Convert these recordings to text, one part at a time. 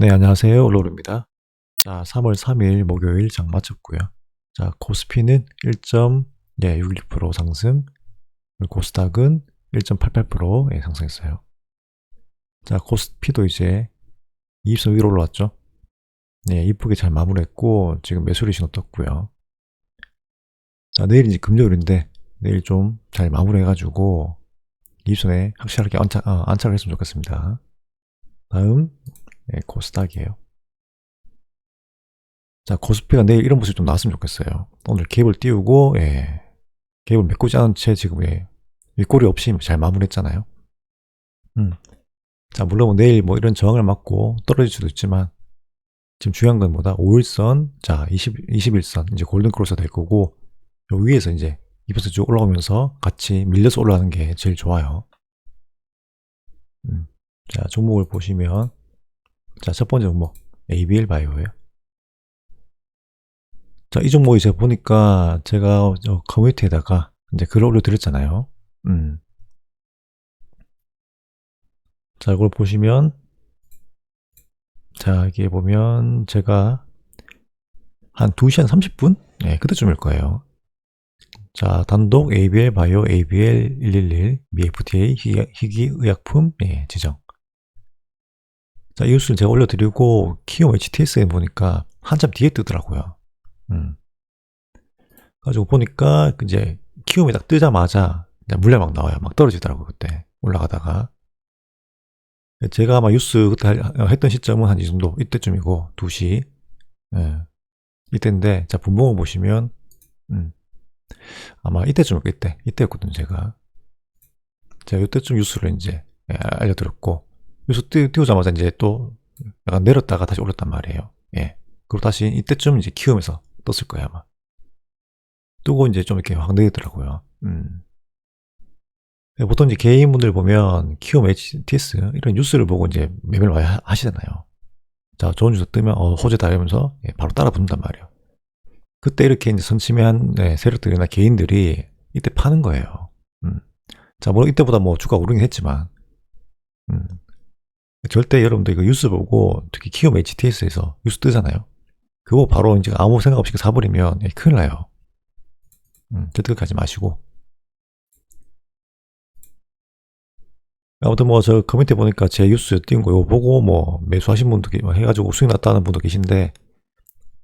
네, 안녕하세요. 로르입니다. 자, 3월 3일 목요일 장 마쳤고요. 자, 코스피는 1.61% 상승, 그리고 코스닥은 1.88% 예, 상승했어요. 자, 코스피도 이제 20선 위로 올라왔죠. 네, 이쁘게 잘 마무리했고, 지금 매수리 신호 떴고요. 자, 내일 이제 금요일인데, 내일 좀 잘 마무리해가지고, 20선에 확실하게 안착, 어, 안착을 했으면 좋겠습니다. 다음, 네, 코스닥이에요. 자, 코스피가 내일 이런 모습이 좀 나왔으면 좋겠어요. 오늘 갭을 띄우고, 예, 갭을 메꾸지 않은 채 지금, 예, 윗꼬리 없이 잘 마무리했잖아요. 음. 자, 물론 뭐 내일 뭐 이런 저항을 맞고 떨어질 수도 있지만, 지금 중요한 건 뭐다? 5일선, 자, 20, 21선, 이제 골든크로스가 될 거고, 요 위에서 이제 이번에 쭉 올라오면서 같이 밀려서 올라가는 게 제일 좋아요. 음. 자, 종목을 보시면, 자, 첫 번째 종목, ABL 바이오예요. 자, 이 종목이 제가 보니까 제가 저 커뮤니티에다가 이제 글을 올려드렸잖아요. 음. 자, 이걸 보시면, 자, 여기에 보면 제가 한 2시 한 30분? 네, 그때쯤일 거예요. 자, 단독 ABL 바이오 ABL 111미 FDA 희귀, 희귀의약품 예, 지정. 자, 이 뉴스를 제가 올려드리고 키움 HTS에 보니까 한참 뒤에 뜨더라고요. 음. 가지고 보니까 이제 키움이 딱 뜨자마자 물량 막 나와요. 막 떨어지더라고요. 그때 올라가다가. 제가 아마 뉴스 그때 할- 했던 시점은 한 이 정도 이때쯤이고 2시 예. 이때인데 자 분봉을 보시면 음. 아마 이때쯤 이때 이때였거든요 제가 제가 이때쯤 뉴스를 이제 예, 알려드렸고 뉴스 띄, 띄우 자마자 이제 또 약간 내렸다가 다시 올랐단 말이에요 예 그리고 다시 이때쯤 이제 키움에서 떴을 거예요 아마 뜨고 이제 좀 이렇게 확 내리더라고요 음. 예, 보통 이제 개인분들 보면 키움 HTS 이런 뉴스를 보고 이제 매매를 많이 하- 하시잖아요 자 좋은 뉴스 뜨면 어 호재다 이러면서 예, 바로 따라 붙는단 말이에요 그때 이렇게 이제 선침해한 네, 세력들이나 개인들이 이때 파는 거예요. 음. 자, 물론 이때보다 뭐 주가 오르긴 했지만, 음. 절대 여러분들 이거 뉴스 보고 특히 키움 HTS에서 뉴스 뜨잖아요. 그거 바로 이제 아무 생각 없이 사버리면 예, 큰일 나요. 음, 절대 하지 마시고. 아무튼 뭐 저 커뮤니티 보니까 제 뉴스 띄운 거 이거 보고 뭐 매수하신 분도 계- 해가지고 수익 났다는 분도 계신데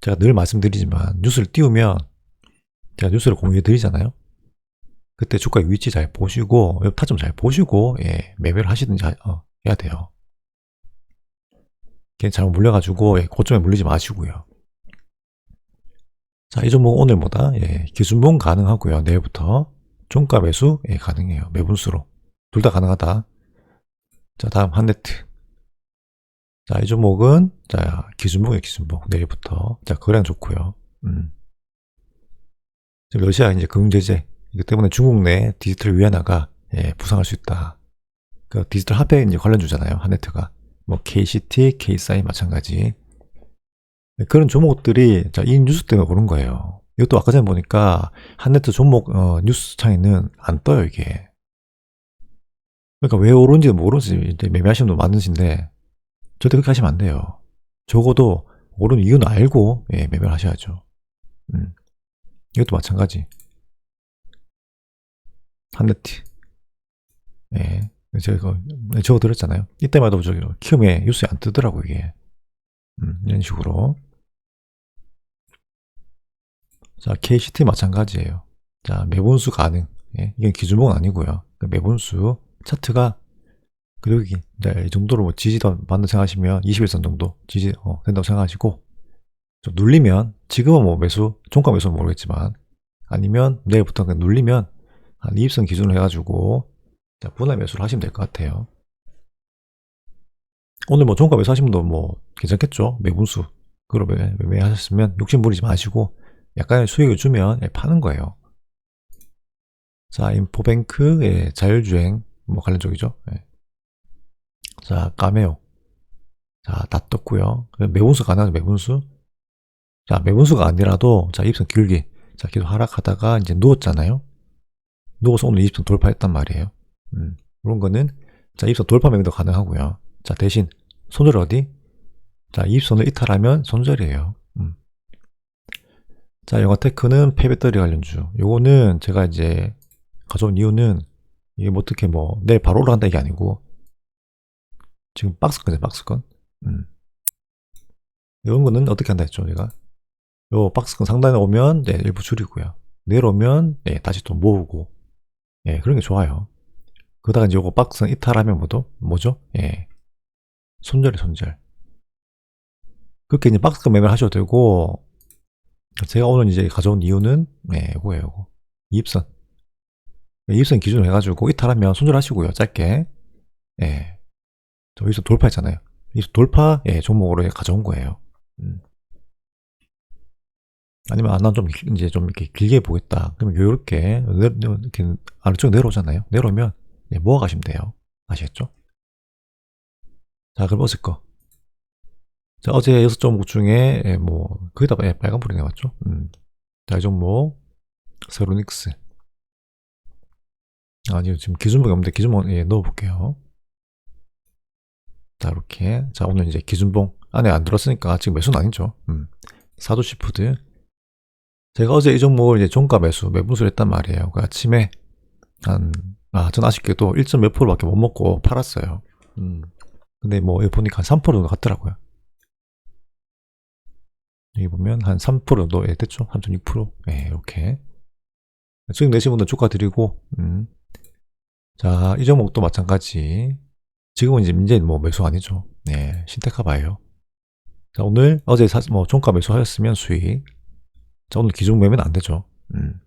제가 늘 말씀드리지만 뉴스를 띄우면 제가 뉴스를 공유해 드리잖아요. 그때 주가 위치 잘 보시고 타점 잘 보시고 예, 매매를 하시든지 하- 어, 해야 돼요. 그냥 잘못 물려가지고 예, 고점에 물리지 마시고요. 자, 이 종목 오늘 뭐다? 예, 기준봉 가능하고요. 내일부터 종가 매수 예, 가능해요. 매분수로 둘 다 가능하다. 자, 다음 한네트. 자, 이 종목은, 자, 기준봉이에요, 기준봉. 내일부터. 자, 거래량 좋고요 음. 지금 러시아 이제 금융 제재. 이기 때문에 중국 내 디지털 위안화가, 예, 부상할 수 있다. 그 디지털 화폐 이제 관련주잖아요, 한네트가. 뭐, KCT, KSI 마찬가지. 네, 그런 종목들이, 자, 이 뉴스 때문에 오른 거예요. 이것도 아까 전에 보니까, 한네트 종목, 어, 뉴스 창에는 안 떠요, 이게. 그러니까 왜 오른지 모르지, 매매하시는 분 많으신데, 절대 그렇게 하시면 안 돼요. 적어도 오른 이유는 알고 예, 매매를 하셔야죠. 음. 이것도 마찬가지. 한네트. 예. 제가 이거 적어 드렸잖아요. 이때마다 저기 키움에 뉴스에 안 뜨더라고 이게. 음, 이런 식으로. 자, KCT 마찬가지예요. 자, 매분수 가능. 예, 이건 기준봉은 아니고요. 그 매분수 차트가 그리고 네, 이 정도로 뭐 지지도 받는 생각하시면 21선 정도 지지 어, 된다고 생각하시고 좀 눌리면 지금은 뭐 매수 종가 매수는 모르겠지만 아니면 내일부터 눌리면 한 20선 기준으로 해가지고 자, 분할 매수를 하시면 될 것 같아요. 오늘 뭐 종가 매수 분도 뭐 괜찮겠죠 매분수 매- 매매하셨으면 욕심 부리지 마시고 약간의 수익을 주면 예, 파는 거예요. 자 인포뱅크 예, 자율주행 뭐 관련 쪽이죠. 예. 자, 까메오. 자, 다 떴고요. 그럼 매분수 가능하죠, 매분수? 자, 매분수가 아니라도, 자, 입선 길게. 자, 계속 하락하다가 이제 누웠잖아요. 누워서 오늘 20선 돌파했단 말이에요. 음, 그런 거는, 자, 입선 돌파 매매도 가능하고요. 자, 대신, 손을 어디? 자, 이입선을 이탈하면 손절이에요. 음. 자, 영화테크는 폐배터리 관련주. 요거는 제가 이제 가져온 이유는 이게 뭐 어떻게 뭐 내일 바로 올라간다 이게 아니고 지금 박스건이에요, 박스건. 음. 이런 거는 어떻게 한다 했죠, 제가? 요 박스건 상단에 오면 네, 일부 줄이고요. 내려오면 네, 다시 또 모으고 예, 그런 게 좋아요. 그러다가 이제 요거 박스건 이탈하면 뭐도 뭐죠? 예. 손절이 손절. 그렇게 이제 박스건 매매를 하셔도 되고 제가 오늘 이제 가져온 이유는 네, 요거예요, 요거. 이입선. 이입선 기준으로 해가지고 이탈하면 손절하시고요, 짧게. 예. 저 여기서 돌파했잖아요. 이 돌파 예, 종목으로 가져온 거예요. 음. 아니면 아, 난좀 이제 좀 이렇게 길게 보겠다. 그러면 요렇게 내, 이렇게 아래쪽 내려오잖아요. 내려오면 예, 모아 가시면 돼요. 아시겠죠? 자, 그럼 어제 거. 자, 어제 여섯 종목 중에 예, 뭐 거의 다 예, 빨간불이 나왔죠. 음. 자, 이 종목 세로닉스. 아니요, 지금 기준목이 없는데 기준목 예, 넣어볼게요. 자, 이렇게. 자, 오늘 이제 기준봉 안에 안 들었으니까 지금 매수는 아니죠. 음. 사도시푸드. 제가 어제 이 종목을 이제 종가 매수, 매분수를 했단 말이에요. 그 아침에 한, 아, 전 아쉽게도 1점 몇 프로밖에 못 먹고 팔았어요. 음. 근데 뭐, 여기 보니까 한3% 정도 갔더라고요. 여기 보면 한 3% 정도, 예, 됐죠? 3.6%. 예, 이렇게. 수익 내신 분들 축하드리고, 음. 자, 이 종목도 마찬가지. 지금은 이제 이제 뭐 매수 아니죠. 네, 신테카 봐요. 자, 오늘 어제 사, 뭐 종가 매수하였으면 수익. 자, 오늘 기준 매매는 안 되죠. 음.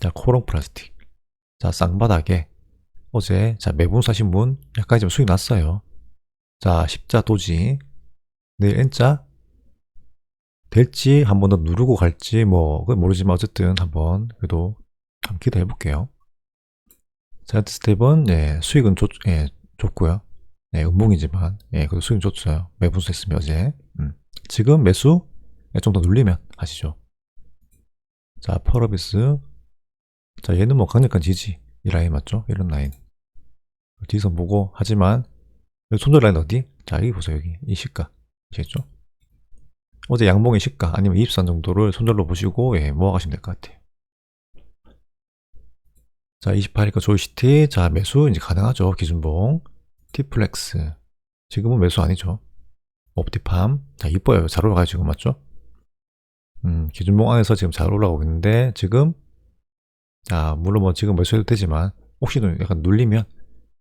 자, 코롱 플라스틱. 자, 쌍바닥에 어제 자 매분 사신 분 약간 좀 수익 났어요. 자, 십자 도지. 내일 N자 될지 한 번 더 누르고 갈지 뭐 그건 모르지만 어쨌든 한번 그래도 한번 기대해 볼게요. 자, 스텝은 예, 수익은 좋, 예, 좋고요. 네, 음봉이지만, 예, 그래도 수익 좋죠. 매분수 했으면 어제. 음. 지금 매수, 예, 좀더 눌리면 하시죠. 자, 펄어비스. 자, 얘는 뭐 강력한 지지. 이 라인 맞죠? 이런 라인. 뒤에서 보고, 하지만, 여기 손절 라인 어디? 자, 여기 보세요, 여기. 이 시가. 아시겠죠? 어제 양봉의 시가, 아니면 24선 정도를 손절로 보시고, 예, 모아가시면 될 것 같아요. 자, 28일까 조이시티. 자, 매수 이제 가능하죠. 기준봉. 티플렉스. 지금은 매수 아니죠. 옵티팜. 자, 이뻐요. 잘 올라가요, 지금 맞죠? 음, 기준봉 안에서 지금 잘 올라가고 있는데, 지금, 자, 물론 뭐 지금 매수해도 되지만, 혹시도 약간 눌리면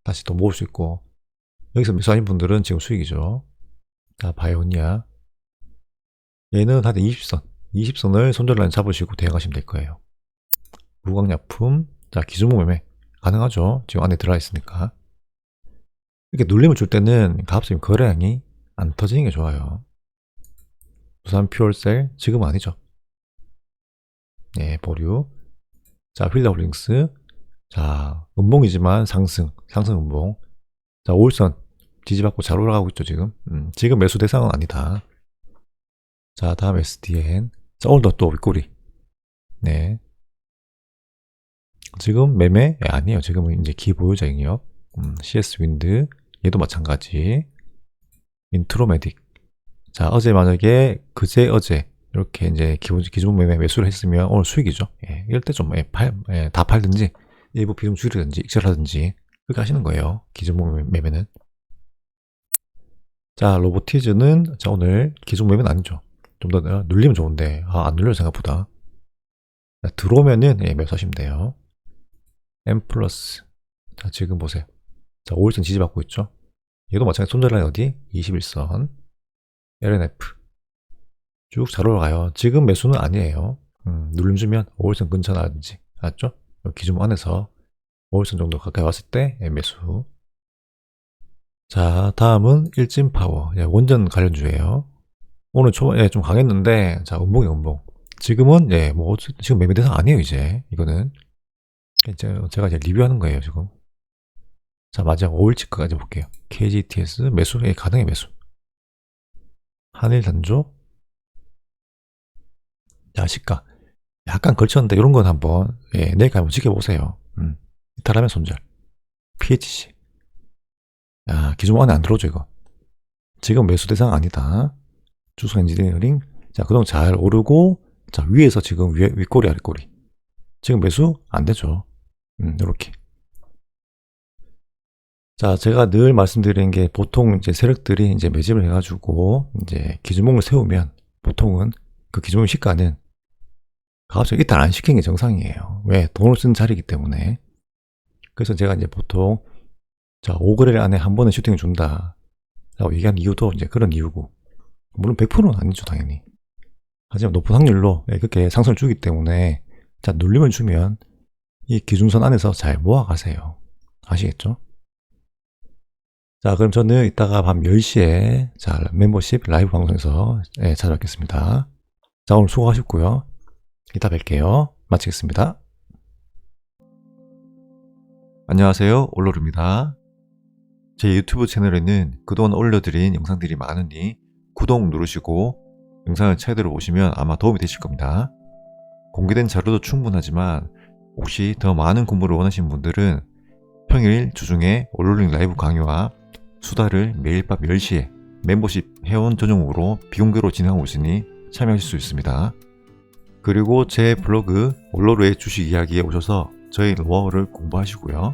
다시 더 모을 수 있고, 여기서 매수하신 분들은 지금 수익이죠. 자, 바이오니아. 얘는 하여튼 20선. 20선을 손절라인 잡으시고 대응하시면 될 거예요. 무광약품. 자, 기준봉 매매. 가능하죠. 지금 안에 들어가 있으니까. 이렇게 눌림을 줄 때는 가압수임 거래량이 안 터지는 게 좋아요. 부산 퓨얼셀 지금은 아니죠. 네, 보류. 자, 휠라홀링스. 자, 음봉이지만 상승, 상승 음봉. 자, 올선 지지받고 잘 올라가고 있죠, 지금. 음, 지금 매수 대상은 아니다. 자, 다음 SDN. 자, 오늘도 또 윗꼬리. 네. 지금 매매? 네, 아니에요. 지금은 이제 기보유자 영역. 음, CS 윈드. 얘도 마찬가지. 인트로메딕. 자, 어제 만약에 그제 어제 이렇게 이제 기본 기준 매매 매수를 했으면 오늘 수익이죠. 예, 이럴 때 좀 예, 팔, 예, 다 팔든지 일부 비중 줄이든지 익절하든지 그렇게 하시는 거예요. 기준 매매는. 자, 로보티즈는 자 오늘 기준 매매는 아니죠. 좀 더 눌리면 좋은데 아, 안 눌려요 생각보다. 자, 들어오면은 예, 매수하시면 돼요. M 플러스. 자, 지금 보세요. 자, 5일선 지지받고 있죠. 얘도 마찬가지 손절라인 어디? 21선. LNF. 쭉 잘 올라가요. 지금 매수는 아니에요. 음, 눌림 주면 5일선 근처라든지. 알았죠? 기준 안에서 5일선 정도 가까이 왔을 때 예, 매수. 자, 다음은 일진 파워. 예, 원전 관련주예요. 오늘 초반에 예, 좀 강했는데, 자, 음봉이 음봉. 지금은, 예, 뭐, 지금 매매 대상 아니에요, 이제. 이거는. 이제 제가 이제 리뷰하는 거예요, 지금. 자, 마지막 5일 치크까지 볼게요. KGTS 매수, 예, 가능해 매수. 한일 단조. 자, 시가. 약간 걸쳤는데, 이런 건 한번, 예, 내일까지 한번 지켜보세요. 음. 이탈하면 손절. PHC. 야, 기존 안에 안 들어오죠, 이거. 지금 매수 대상 아니다. 주소 엔지니어링. 자, 그동안 잘 오르고, 자, 위에서 지금 위, 윗꼬리, 아랫꼬리. 지금 매수 안 되죠. 음, 요렇게. 자, 제가 늘 말씀드리는 게 보통 이제 세력들이 이제 매집을 해가지고 이제 기준목을 세우면 보통은 그 기준목 시가는 가급적 일단 안 시키는 게 정상이에요. 왜? 돈을 쓴 자리이기 때문에. 그래서 제가 이제 보통 자, 5거래일 안에 한 번은 슈팅을 준다. 라고 얘기한 이유도 이제 그런 이유고. 물론 100%는 아니죠, 당연히. 하지만 높은 확률로 예, 그렇게 상승을 주기 때문에 자, 눌림을 주면 이 기준선 안에서 잘 모아가세요. 아시겠죠? 자, 그럼 저는 이따가 밤 10시에 자, 멤버십 라이브 방송에서 예, 찾아뵙겠습니다. 자, 오늘 수고하셨고요. 이따 뵐게요. 마치겠습니다. 안녕하세요. 올로르입니다. 제 유튜브 채널에는 그동안 올려드린 영상들이 많으니 구독 누르시고 영상을 최대로 보시면 아마 도움이 되실 겁니다. 공개된 자료도 충분하지만 혹시 더 많은 공부를 원하시는 분들은 평일 주중에 올로링 라이브 강의와 수다를 매일 밤 10시에 멤버십 회원 전용으로 비공개로 진행하고 있으니 참여하실 수 있습니다. 그리고 제 블로그 올로르의 주식 이야기에 오셔서 저희 로어를 공부하시고요.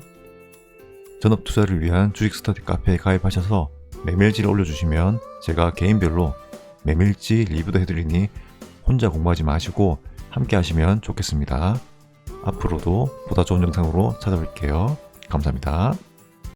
전업 투자를 위한 주식 스터디 카페에 가입하셔서 메밀지를 올려주시면 제가 개인별로 메밀지 리뷰도 해드리니 혼자 공부하지 마시고 함께 하시면 좋겠습니다. 앞으로도 보다 좋은 영상으로 찾아뵐게요. 감사합니다.